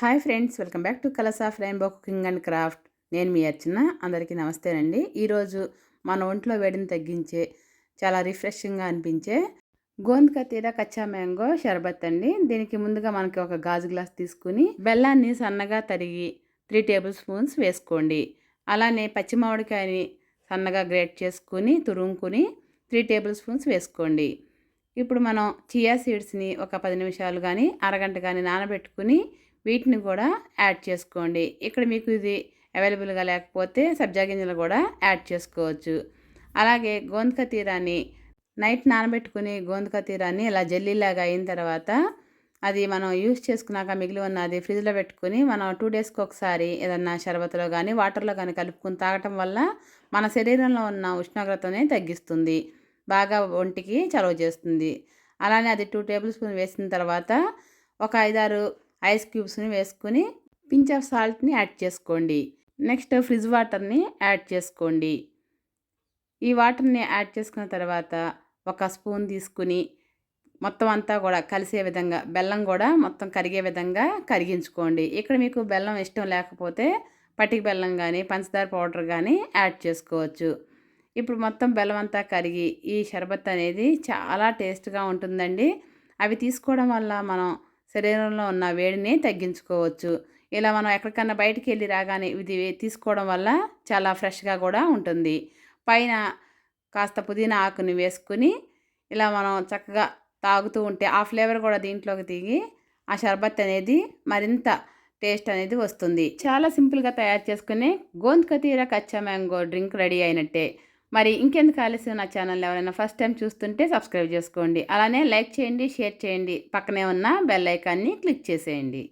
Hi friends welcome back to colours of rainbow cooking and craft. నేను మీ అర్చన అందరికీ నమస్తేనండి. ఈరోజు మన ఒంట్లో వేడిని తగ్గించే చాలా రిఫ్రెషింగ్గా అనిపించే గోంద్క తీర కచ్చా మ్యాంగో షర్బత్ అండి. దీనికి ముందుగా మనకి ఒక గాజు గ్లాస్ తీసుకుని బెల్లాన్ని సన్నగా తరిగి త్రీ టేబుల్ స్పూన్స్ వేసుకోండి. అలానే పచ్చి మామిడికాయని సన్నగా గ్రేట్ చేసుకుని తురుముకుని త్రీ టేబుల్ స్పూన్స్ వేసుకోండి. ఇప్పుడు మనం చియా సీడ్స్ని ఒక పది నిమిషాలు కానీ అరగంట కానీ నానబెట్టుకుని వీటిని కూడా యాడ్ చేసుకోండి. ఇక్కడ మీకు ఇది అవైలబుల్గా లేకపోతే సబ్జా గింజలు కూడా యాడ్ చేసుకోవచ్చు. అలాగే గోంధక తీరాన్ని నైట్ నానబెట్టుకుని గోంధక తీరాన్ని ఇలా జల్లీలాగా అయిన తర్వాత అది మనం యూస్ చేసుకున్నాక మిగిలి ఉన్నది ఫ్రిడ్జ్లో పెట్టుకుని మనం టూ డేస్కి ఒకసారి ఏదన్నా షర్బత్లో కానీ వాటర్లో కానీ కలుపుకుని తాగటం వల్ల మన శరీరంలో ఉన్న ఉష్ణోగ్రతని తగ్గిస్తుంది. బాగా ఒంటికి చలవ చేస్తుంది. అలానే అది టూ టేబుల్ స్పూన్ వేసిన తర్వాత ఒక ఐదారు ఐస్ క్యూబ్స్ని వేసుకొని పించ్ ఆఫ్ సాల్ట్ని యాడ్ చేసుకోండి. నెక్స్ట్ ఫ్రిడ్జ్ వాటర్ని యాడ్ చేసుకోండి. ఈ వాటర్ని యాడ్ చేసుకున్న తర్వాత ఒక స్పూన్ తీసుకుని మొత్తం అంతా కూడా కలిసే విధంగా బెల్లం కూడా మొత్తం కరిగే విధంగా కరిగించుకోండి. ఇక్కడ మీకు బెల్లం ఇష్టం లేకపోతే పటిక బెల్లం కానీ పంచదార పౌడర్ కానీ యాడ్ చేసుకోవచ్చు. ఇప్పుడు మొత్తం బెల్లం అంతా కరిగి ఈ షర్బత్ అనేది చాలా టేస్ట్గా ఉంటుందండి. అవి తీసుకోవడం వల్ల మనం శరీరంలో ఉన్న వేడిని తగ్గించుకోవచ్చు. ఇలా మనం ఎక్కడికన్నా బయటికి వెళ్ళి రాగానే ఇది తీసుకోవడం వల్ల చాలా ఫ్రెష్గా కూడా ఉంటుంది. పైన కాస్త పుదీనా ఆకుని వేసుకుని ఇలా మనం చక్కగా తాగుతూ ఉంటే ఆ ఫ్లేవర్ కూడా దీంట్లోకి దిగి ఆ షర్బత్ అనేది మరింత టేస్ట్ అనేది వస్తుంది. చాలా సింపుల్గా తయారు చేసుకునే gond katira kacha mango drink ready అయినట్టే. మరి ఇంకెందుకు ఆలస్యం నా ఛానల్ ఎవరైనా ఫస్ట్ టైం చూస్తుంటే సబ్స్క్రైబ్ చేసుకోండి. అలానే లైక్ చేయండి షేర్ చేయండి. పక్కనే ఉన్న బెల్ ఐకాన్ని క్లిక్ చేసేయండి.